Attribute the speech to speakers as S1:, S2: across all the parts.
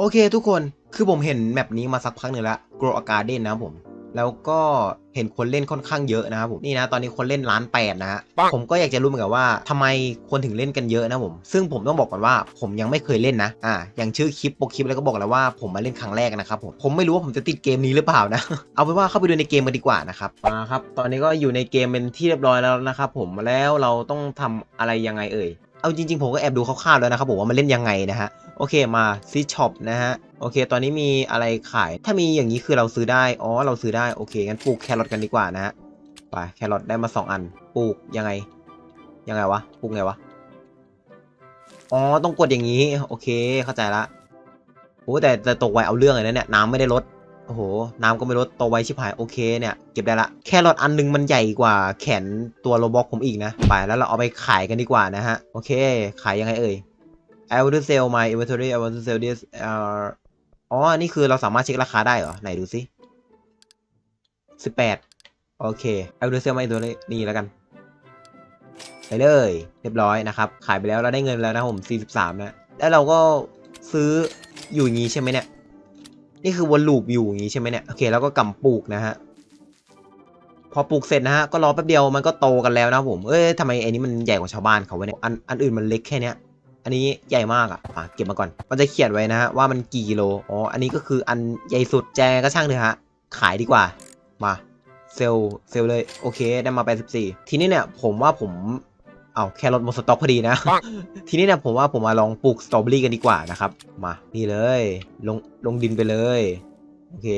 S1: โอเคทุกคน คือผมเห็นแมปนี้มาสักพักหนึ่งแล้ว Grow a Garden นะครับผม แล้วก็เห็นคนเล่นค่อนข้างเยอะนะครับผม นี่นะ ตอนนี้คนเล่นล้านแปดนะฮะ ผมก็อยากจะรู้เหมือนกันว่าทำไมคนถึงเล่นกันเยอะนะผม ซึ่งผมต้องบอกก่อนว่าผมยังไม่เคยเล่นนะ อ่า อย่างชื่อคลิปโปรคลิปแล้วก็บอกแล้วว่าผมมาเล่นครั้งแรกนะครับผม ผมไม่รู้ว่าผมจะติดเกมนี้หรือเปล่านะ เอาเป็นว่าเข้าไปดูในเกมกันดีกว่านะครับ มาครับ ตอนนี้ก็อยู่ในเกมเป็นที่เรียบร้อยแล้วนะครับผม แล้วเราต้องทำอะไรยังไงเอ่ย เอาจริงๆ ผมก็แอบดูคร่าวๆแล้วนะครับผมว่ามันเล่นยังไงนะฮะ โอเคมาซีช็อปนะฮะ โอเค ตอนนี้มีอะไรขาย ถ้ามีอย่างนี้คือเราซื้อได้ อ๋อ เราซื้อได้ โอเค งั้นปลูกแครอทกันดีกว่านะฮะ ไป แครอทได้มา 2 อัน ปลูกยังไง ยังไงวะ ปลูกไงวะ อ๋อ ต้องกดอย่างนี้ โอเค เข้าใจละโอ้แต่แต่ตกไวเอาเรื่องเลยนะเนี่ย น้ำไม่ได้ลด โอ้โห น้ำก็ไม่ลดโตวไวชิบหายโอเคเนี่ย เก็บได้ละ แครอทอันหนึงมันใหญ่กว่าแขนตัวโรบอกผมอีกนะ ไปแล้วเราเอาไปขายกันดีกว่านะฮะ โอเค ขายยังไงเอ่ย I want to sell my inventory I want to sell this เอ่ออ๋อ นี่คือเราสามารถเช็คราคาได้เหรอ ไหนดูสิสิบแปดโอเค I want to sell my inventory นี่แล้วกัน ไปเลย เรียบร้อยนะครับ ขายไปแล้วเราได้เงินแล้วนะผม43นะ แล้วเราก็ซื้ออยู่งนี้ใช่ไหมเนี่ย นี่คือวนลูปอยู่อย่างนี้ใช่ไหมเนี่ย โอเค แล้วก็กำปลูกนะฮะ พอปลูกเสร็จนะฮะ ก็รอแป๊บเดียวมันก็โตกันแล้วนะผม เอ้ยทำไมไอ้นี้มันใหญ่กว่าชาวบ้านเขาวะเนี่ย อัน อันอื่นมันเล็กแค่เนี้ย อันนี้ใหญ่มากอะอะ เก็บมาก่อน มันจะเขียนไว้นะฮะว่ามันกี่กิโล อ๋อ อันนี้ก็คืออันใหญ่สุดแจก็ช่างเถอะฮะ ขายดีกว่า มา เซลเซลลเลย โอเค ได้มา84ทีนี้เนี่ย ผมว่าผม เอาแครอทหมดสต็อกพอดีนะ ทีนี้เนี่ยผมว่าผมมาลองปลูกสตรอเบอรี่กันดีกว่านะครับ มา นี่เลย ลงลงดินไปเลย โอเค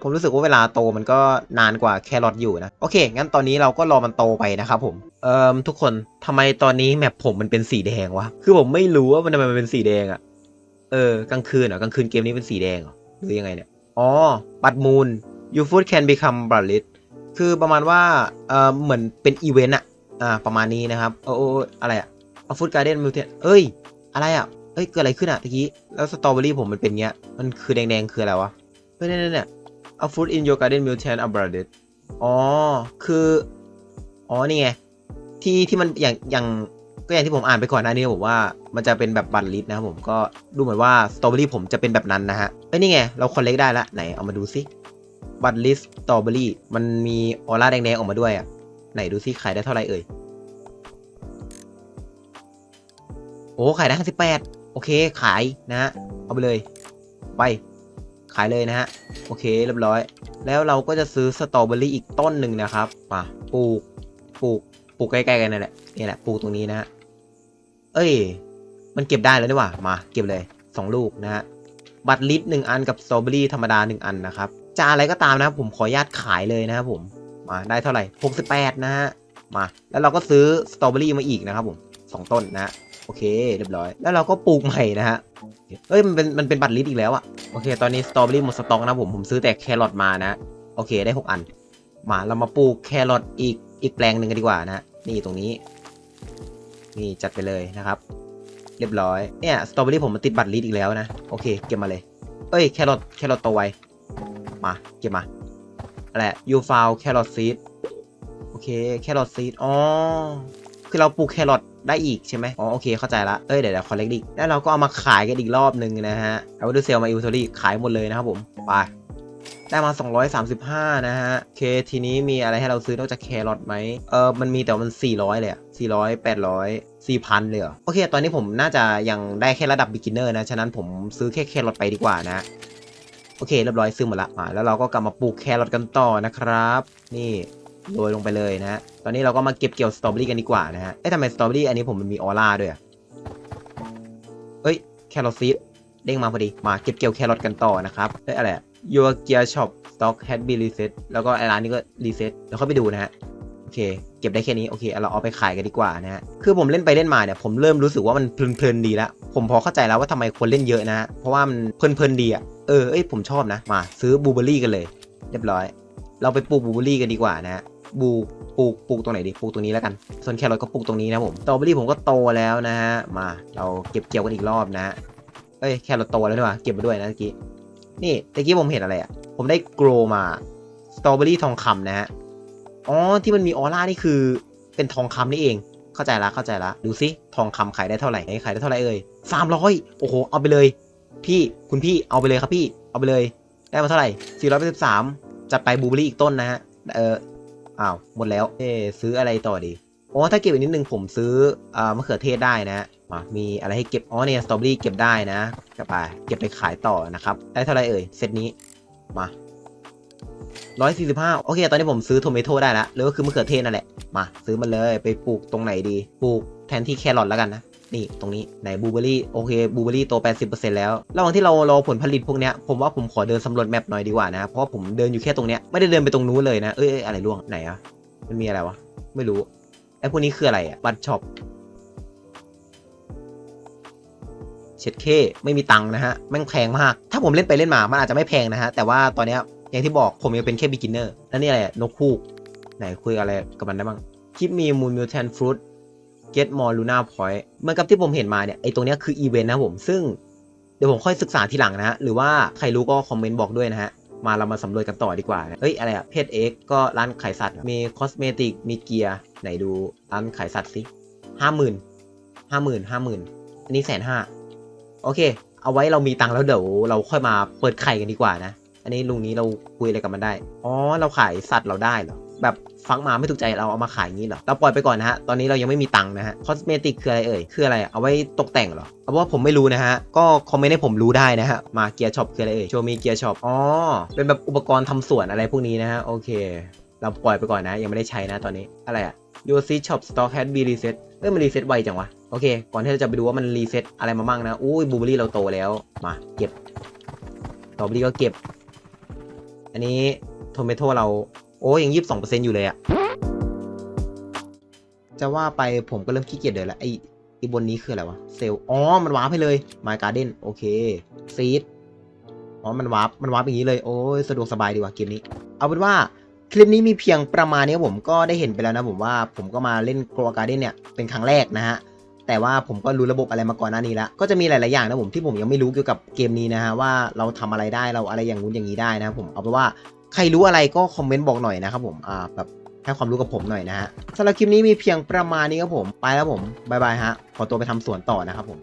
S1: ผมรู้สึกว่าเวลาโตมันก็นานกว่าแครอทอยู่นะ โอเค งั้นตอนนี้เราก็รอมันโตไปนะครับผม เอ่อทุกคนทำไมตอนนี้แมปผมมันเป็นสีแดงวะ คือผมไม่รู้ว่ามันทำไมมันเป็นสีแดงอะเออกลางคืนเหรอกลางคืนเกมนี้เป็นสีแดงเหรอ หรือยังไงเนี่ย อ๋อ บัตมูน you food can become bloodless คือประมาณว่า เอ่อเหมือนเป็นอีเวนต์อะ อ่า ประมาณนี้นะครับ โอ้โอ้อะไรอะเอาฟูดการ์เด้นมิวเทนเอ้ย อะไรอะเอ้ย เกิดอะไรขึ้นอะตะกี้ แล้วสตรอเบอรี่ผมมันเป็นเงี้ย มันคือแดงๆ คืออะไรวะเฮ้ยเนี่ยเนี่ย a fruit in your garden mutant a b r a d e d อ๋อ คือ อ๋อ นี่ไง ที่ที่มันอย่างอย่างก็อย่างที่ผมอ่านไปก่อนหน้านี้ผมว่ามันจะเป็นแบบบัตรลิสนะครับผมก็ดูเหมือนว่าสตรอเบอรี่ผมจะเป็นแบบนั้นนะฮะเอ้ยนี่ไง เราคอนเล็กได้ละไหนเอามาดูซิบัตรลิสสตรอเบอรี่มันมีออร่าแดงๆออกมาด้วยอะ ไหนดูซิขายได้เท่าไหร่เอ่ย โอ้ขายได้ห้าสิบแปดโอเคขายนะฮะเอาไปเลย ไปขายเลยนะฮะโอเคเรียบร้อย แล้วเราก็จะซื้อสตรอเบอรี่อีกต้นหนึ่งนะครับมาปลูกปลูกปลูกใกล้ๆกันนั่นแหละนี่แหละปลูกตรงนี้นะฮะเอ้ย มันเก็บได้แล้วนี่หว่ามาเก็บเลย2ลูกนะฮะบัตรลิตหนึ่งอันกับสตรอเบอรี่ธรรมดา1อันนะครับจะอะไรก็ตามนะผมขออนุญาตขายเลยนะครับผม มาได้เท่าไหร่68นะฮะมาแล้วเราก็ซื้อสตรอเบอรี่มาอีกนะครับผมสองต้นนะโอเคเรียบร้อย แล้วเราก็ปลูกใหม่นะฮะเอ้ยมันเป็นมันเป็นบัตรลิสอีกแล้วอะโอเค ตอนนี้สตรอเบอรี่หมดสต็อกนะผมผมซื้อแต่แครอทมานะ โอเคได้ 6 อัน มาเรามาปลูกแครอทอีกอีกแปลงหนึ่งกันดีกว่านะนี่ตรงนี้ นี่จัดไปเลยนะครับ เรียบร้อยเนี่ยสตรอเบอรี่ผมมันติดบัตรลิสอีกแล้วนะโอเคเก็บมาเลย เอ้ยแครอทแครอทโตไวมาเก็บมา อะไร you found carrot seed โอเคแครอทซีดอ๋อ คือเราปลูกแครอทได้อีกใช่ไหมอ๋อ โอเค เข้าใจละ เอ้ย เดี๋ยวเดี๋ยวคอลเลกดิแล้วเราก็เอามาขายกันอีกรอบหนึ่งนะฮะ เอาดูเซลมาอิวทอรี่ขายหมดเลยนะครับผม ไป ได้มา 235 นะฮะโอเค ทีนี้มีอะไรให้เราซื้อนอกจากแครอทไหม เออ มันมีแต่มัน 400 เลยอะ400 800 4,000 เลยเหรอ โอเค ตอนนี้ผมน่าจะยังได้แค่ระดับ beginner นะ ฉะนั้นผมซื้อแค่แครอทไปดีกว่านะ อเคเรียบร้อยซื้อหมดละอ่าแล้วเราก็กลับมาปลูกแครอทกันต่อนะครับ นี่โรยลงไปเลยนะฮะตอนนี้เราก็มาเก็บเกี่ยวสตรอเบอรี่กันดีกว่านะฮะเอ๊ะทำไมสตรอเบอรี่อันนี้ผมมันมีออร่าด้วยเอ้ยแครอทซีดเด้งมาพอดีมาเก็บเกี่ยวแครอทกันต่อนะครับเอ้ยอะไรอะ Your Gear Shop Stock has been reset แล้วก็ไอร้านนี้ก็รีเซ็ตแล้วเข้าไปดูนะฮะโอเค เก็บได้แค่นี้โอเคเราเอาไปขายกันดีกว่านะฮะคือผมเล่นไปเล่นมาเนี่ยผมเริ่มรู้สึกว่ามันเพลินๆดีแล้วผมพอเข้าใจแล้วว่าทำไมคนเล่นเยอะนะฮะเพราะว่ามันเพลินๆดีอะ เออเอ้ยผมชอบนะ มาซื้อบูเบอรี่กันเลย เรียบร้อย เราไปปลูกบูเบอรี่กันดีกว่านะฮะบูปลูกปลูกตรงไหนดีปลูกตรงนี้แล้วกัน ส่วนแครอทก็ปลูกตรงนี้นะผมสตรอเบอรี่ผมก็โตแล้วนะฮะมาเราเก็บเกี่ยวกันอีกรอบนะฮะเอ้ยแครอทโตแล้วนี่หว่าเก็บมาด้วยนะเมื่อกี้นี่ตะกี้ผมเห็นอะไรอะผมได้โกรมาสตรอเบอรี่ทองคำนะฮะอ๋อที่มันมีออร่านี่คือเป็นทองคำนี่เอง เข้าใจละเข้าใจละดูสิทองคำขายได้เท่าไหร่ขายได้เท่าไหร่เอ่ยสามร้อยโอ้โหเอาไปเลย พี่คุณพี่เอาไปเลยครับพี่เอาไปเลย ได้มาเท่าไหร่483จัดไปบลูเบอรี่อีกต้นนะฮะเอออ้าวหมดแล้วเอ๊ซื้ออะไรต่อดีอ๋อถ้าเก็บอีกนิดนึงผมซื้ออ่ามะเขือเทศได้นะฮะอะมีอะไรให้เก็บอ๋อเนี่ยสตรอเบอรี่เก็บได้นะกลับไปเก็บไปขายต่อนะครับ ได้เท่าไหร่เอ่ยเซตนี้มา145โอเค ตอนนี้ผมซื้อโทเมโตได้แล้วหรือก็คือมะเขือเทศนั่นแหละ มา ซื้อมันเลยไปปลูกตรงไหนดี ปลูกแทนที่แครอทแล้วกันนะ นี่ตรงนี้ไหนบูเบอรี่โอเคบูเบอรี่โต 80%แล้ว ระหว่างที่เรารอผลผลิตพวกเนี้ยผมว่าผมขอเดินสำรวจแมปหน่อยดีกว่านะ เพราะผมเดินอยู่แค่ตรงเนี้ยไม่ได้เดินไปตรงนู้นเลยนะเอ้ยอะไรล่วงไหนอะมันมีอะไรวะไม่รู้ไอ้พวกนี้คืออะไรอะบัตรช็อปเช็ดเคไม่มีตังค์นะฮะแม่งแพงมาก ถ้าผมเล่นไปเล่นมามันอาจจะไม่แพงนะฮะแต่ว่าตอนเนี้ยอย่างที่บอกผมยังเป็นแค่ beginner แล้วนี่อะไรนกคูกไหนคุยอะไรกับมันได้บ้างคลิปมีมูลมิวแทนฟรุต get more luna point เหมือนกับที่ผมเห็นมาเนี่ยไอตรงนี้คืออีเวนต์นะผมซึ่งเดี๋ยวผมค่อยศึกษาทีหลังนะฮะหรือว่าใครรู้ก็คอมเมนต์บอกด้วยนะฮะมาเรามาสำรวจกันต่อดีกว่าเฮ้ยอะไรอะเพจเอ็กก็ร้านขายสัตว์ มีคอสเมติก มีเกียร์ ไหนดูร้านขายสัตว์สิห้าหมื่นห้าหมื่นห้าหมื่นอันนี้แสนห้าโอเค เอาไว้เรามีตังค์แล้วเดี๋ยวเราค่อยมาเปิดไข่กันดีกว่านะ อันนี้ลุงนี้เราคุยอะไรกับมันได้ อ๋อ เราขายสัตว์เราได้เหรอ แบบฟังมาไม่ถูกใจเราเอามาขายงี้เหรอ เราปล่อยไปก่อนนะฮะ ตอนนี้เรายังไม่มีตังค์นะฮะ คอสเมติกคืออะไรเอ่ย คืออะไร เอาไว้ตกแต่งเหรอ เอาว่าผมไม่รู้นะฮะ ก็คอมเมนต์ให้ผมรู้ได้นะฮะ มาเกียร์ช็อปคืออะไรเอ่ย โชว์มีเกียร์ช็อป อ๋อ เป็นแบบอุปกรณ์ทำสวนอะไรพวกนี้นะฮะ โอเค เราปล่อยไปก่อนนะ ยังไม่ได้ใช้นะตอนนี้ อะไรอะ Your seed shop stock has been reset เอ้ยมันรีเซ็ตไวจังวะ โอเค ก่อนที่เราจะไปดูว่ามันรีเซ็ตอะไรมาบ้างนะ อุ้ยบูเบอรี่เราโตแล้ว มา เก็บตอเบอรี่ก็เก็บ อันนี้โทเมโตเรา โอ้ยังยี่สิบสองเปอร์เซ็นต์อยู่เลยอะจะว่าไปผมก็เริ่มขี้เกียจเดินแล้วไอ้ไอ้บนนี้คืออะไรวะ เซลอ๋อ มันวาร์ปให้เลย My Garden โอเคซีดอ๋อ มันวาร์ปมันวาร์ปอย่างนี้เลย โอ้ย สะดวกสบายดีว่ะเกมนี้ เอาเป็นว่าคลิปนี้มีเพียงประมาณนี้ผมก็ได้เห็นไปแล้วนะผมว่าผมก็มาเล่น Grow a Garden เนี่ยเป็นครั้งแรกนะฮะ แต่ว่าผมก็รู้ระบบอะไรมาก่อนหน้านี้แล้ว ก็จะมีหลาย ๆ อย่างนะผมที่ผมยังไม่รู้เกี่ยวกับเกมนี้นะฮะว่าเราทำอะไรได้เราอะไรอย่างงู้นอย่างนี้ได้นะผมเอาเป็นว่า ใครรู้อะไรก็คอมเมนต์บอกหน่อยนะครับผมอ่าแบบให้ความรู้กับผมหน่อยนะฮะสำหรับคลิปนี้มีเพียงประมาณนี้ครับผม ไปแล้วผมบายบายฮะ ขอตัวไปทำสวนต่อนะครับผม